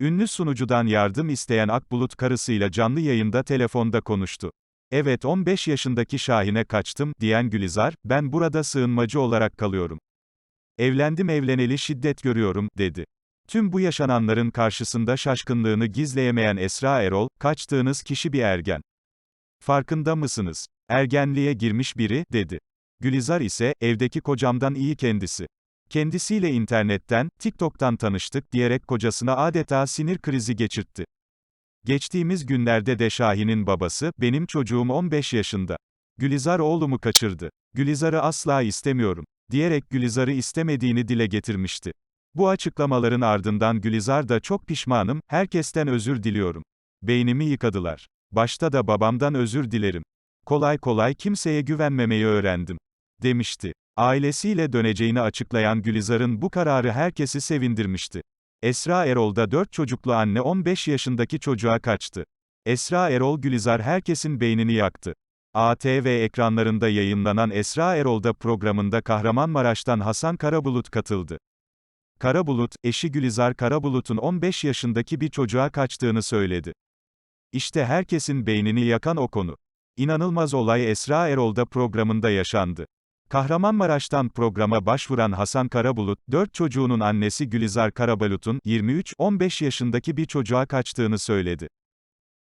Ünlü sunucudan yardım isteyen Akbulut karısıyla canlı yayında telefonda konuştu. Evet 15 yaşındaki Şahin'e kaçtım, diyen Gülizar, ben burada sığınmacı olarak kalıyorum. Evlendim evleneli şiddet görüyorum, dedi. Tüm bu yaşananların karşısında şaşkınlığını gizleyemeyen Esra Erol, kaçtığınız kişi bir ergen. Farkında mısınız? Ergenliğe girmiş biri, dedi. Gülizar ise, evdeki kocamdan iyi kendisi. Kendisiyle internetten, TikTok'tan tanıştık diyerek kocasına adeta sinir krizi geçirtti. Geçtiğimiz günlerde de Şahin'in babası, benim çocuğum 15 yaşında. Gülizar oğlumu kaçırdı. Gülizar'ı asla istemiyorum. Diyerek Gülizar'ı istemediğini dile getirmişti. Bu açıklamaların ardından Gülizar da çok pişmanım, herkesten özür diliyorum. Beynimi yıkadılar. Başta da babamdan özür dilerim. Kolay kolay kimseye güvenmemeyi öğrendim. Demişti. Ailesiyle döneceğini açıklayan Gülizar'ın bu kararı herkesi sevindirmişti. Esra Erol da 4 çocuklu anne 15 yaşındaki çocuğa kaçtı. Esra Erol Gülizar herkesin beynini yaktı. ATV ekranlarında yayınlanan Esra Erol'da programında Kahramanmaraş'tan Hasan Karabulut katıldı. Karabulut, eşi Gülizar Karabulut'un 15 yaşındaki bir çocuğa kaçtığını söyledi. İşte herkesin beynini yakan o konu. İnanılmaz olay Esra Erol'da programında yaşandı. Kahramanmaraş'tan programa başvuran Hasan Karabulut, 4 çocuğunun annesi Gülizar Karabulut'un 23-15 yaşındaki bir çocuğa kaçtığını söyledi.